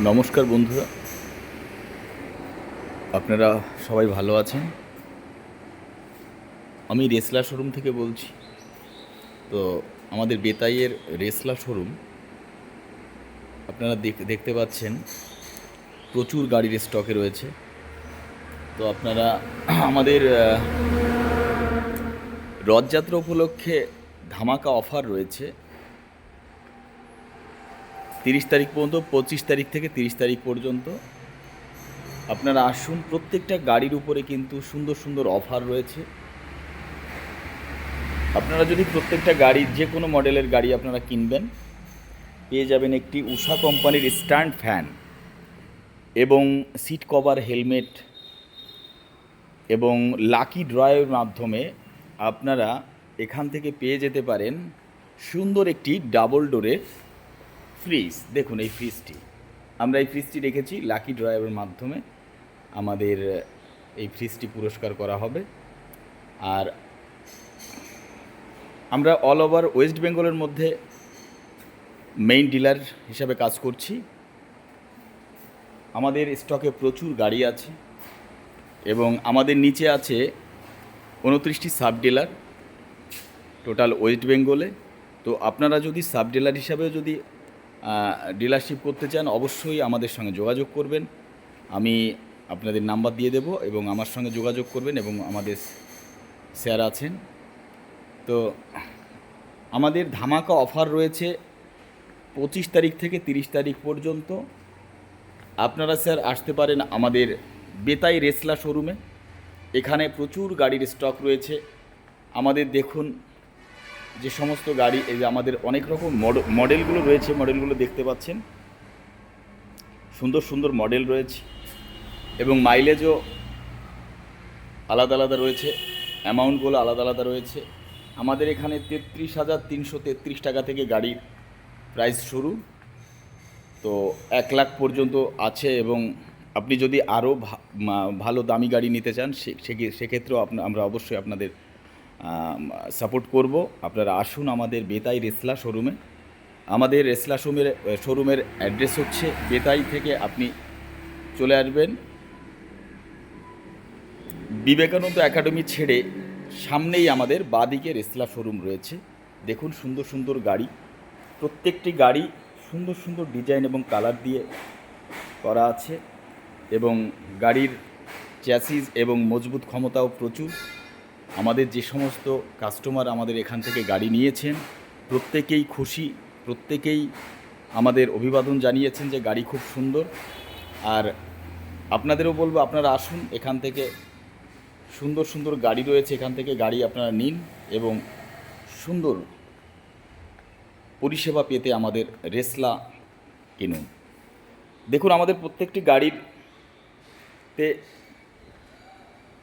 নমস্কার বন্ধুরা। আপনারা সবাই ভালো আছেন? আমি রেসলা শোরুম থেকে বলছি। তো আমাদের বেতাইয়ের রেসলা শোরুম, আপনারা দেখ- দেখতে পাচ্ছেন, প্রচুর গাড়ির স্টকে রয়েছে। তো আপনারা আমাদের রথযাত্রা উপলক্ষে ধামাকা অফার রয়েছে। তিরিশ তারিখ পর্যন্ত, পঁচিশ তারিখ থেকে তিরিশ তারিখ পর্যন্ত। আপনারা আসুন, প্রত্যেকটা গাড়ির উপরে কিন্তু সুন্দর সুন্দর অফার রয়েছে। আপনারা যদি প্রত্যেকটা গাড়ির যে কোনো মডেলের গাড়ি আপনারা কিনবেন, পেয়ে যাবেন একটি উষা কোম্পানির স্ট্যান্ড ফ্যান এবং সিট কভার হেলমেট এবং লাকি ড্রয়ের মাধ্যমে আপনারা এখান থেকে পেয়ে যেতে পারেন সুন্দর একটি ডাবল ডোরের ফ্রিজ, দেখুন এই ফ্রিজটি। আমরা এই ফ্রিজটি রেখেছি লাকি ড্রাইভের মাধ্যমে। আমাদের এই ফ্রিজটি পুরস্কার করা হবে। আর আমরা অল ওভার ওয়েস্ট বেঙ্গলের মধ্যে মেইন ডিলার হিসাবে কাজ করছি। আমাদের স্টকে প্রচুর গাড়ি আছে এবং আমাদের নিচে আছে উনত্রিশটি সাব ডিলার টোটাল ওয়েস্ট বেঙ্গলে তো আপনারা যদি সাব ডিলার হিসাবেও যদি ডিলারশিপ করতে চান, অবশ্যই আমাদের সঙ্গে যোগাযোগ করবেন। আমি আপনাদের নাম্বার দিয়ে দেব এবং আমার সঙ্গে যোগাযোগ করবেন এবং আমাদের স্যার আছেন। তো আমাদের ধামাকা অফার রয়েছে পঁচিশ তারিখ থেকে তিরিশ তারিখ পর্যন্ত। আপনারা স্যার আসতে পারেন আমাদের বেতাই রেসলা শোরুমে। এখানে প্রচুর গাড়ির স্টক রয়েছে। আমাদের দেখুন যে সমস্ত গাড়ি, এই যে আমাদের অনেক রকম মড- মডেলগুলো রয়েছে, মডেলগুলো দেখতে পাচ্ছেন। সুন্দর সুন্দর মডেল রয়েছে এবং মাইলেজও আলাদা আলাদা রয়েছে অ্যামাউন্টগুলো আলাদা আলাদা রয়েছে। আমাদের এখানে তেত্রিশ হাজার তিনশো তেত্রিশ টাকা থেকে গাড়ির প্রাইস শুরু। তো এক লাখ পর্যন্ত আছে এবং আপনি যদি আরও ভালো দামি গাড়ি নিতে চান, সে- সেক্ষেত্রেও আমরা অবশ্যই আপনাদের সাপোর্ট করব। আপনারা আসুন আমাদের বেতাই রেসলা শোরুমে আমাদের রেসলা শোরুমের শোরুমের অ্যাড্রেস হচ্ছে বেতাই থেকে আপনি চলে আসবেন। বিবেকানন্দ একাডেমি ছেড়ে সামনেই আমাদের বাদিকে রেসলা শোরুম রয়েছে। দেখুন সুন্দর সুন্দর গাড়ি। প্রত্যেকটি গাড়ি সুন্দর সুন্দর ডিজাইন এবং কালার দিয়ে করা আছে এবং গাড়ির চ্যাসিস এবং মজবুত ক্ষমতাও প্রচুর। আমাদের যে সমস্ত কাস্টমার আমাদের এখান থেকে গাড়ি নিয়েছেন, প্রত্যেকেই খুশি, প্রত্যেকেই আমাদের অভিবাদন জানিয়েছেন যে গাড়ি খুব সুন্দর। আর আপনাদেরও বলব, আপনারা আসুন এখান থেকে। সুন্দর সুন্দর গাড়ি রয়েছে এখান থেকে, গাড়ি আপনারা নিন এবং সুন্দর পরিষেবা পেতে আমাদের রেসলা কিনুন। দেখুন, আমাদের প্রত্যেকটি গাড়ির তে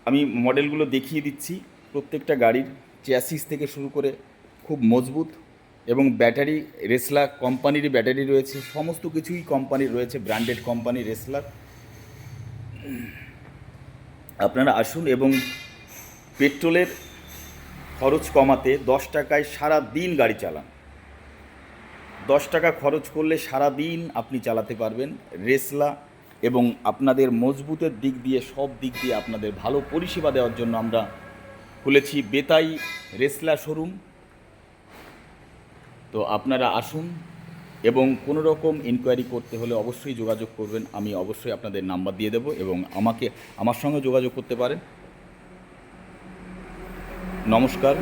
আমি মডেলগুলো দেখিয়ে দিচ্ছি। প্রত্যেকটা গাড়ির চ্যাসিস থেকে শুরু করে খুব মজবুত এবং ব্যাটারি রেসলা কোম্পানির ব্যাটারি রয়েছে, সমস্ত কিছুই কোম্পানির রয়েছে, ব্র্যান্ডেড কোম্পানি রেসলার। আপনারা আসুন এবং পেট্রোলের খরচ কমাতে দশ টাকায় সারা দিন গাড়ি চালান। দশ টাকা খরচ করলে সারা দিন আপনি চালাতে পারবেন রেসলা এবং আপনাদের মজবুতের দিক দিয়ে, সব দিক দিয়ে আপনাদের ভালো পরিষেবা দেওয়ার জন্য আমরা খুলেছি বেতাই রেসলা শোরুম। তো আপনারা আসুন এবং কোনো রকম ইনকোয়ারি করতে হলে অবশ্যই যোগাযোগ করবেন। আমি অবশ্যই আপনাদের নাম্বার দিয়ে দেব এবং আমাকে, আমার সঙ্গে যোগাযোগ করতে পারেন। নমস্কার।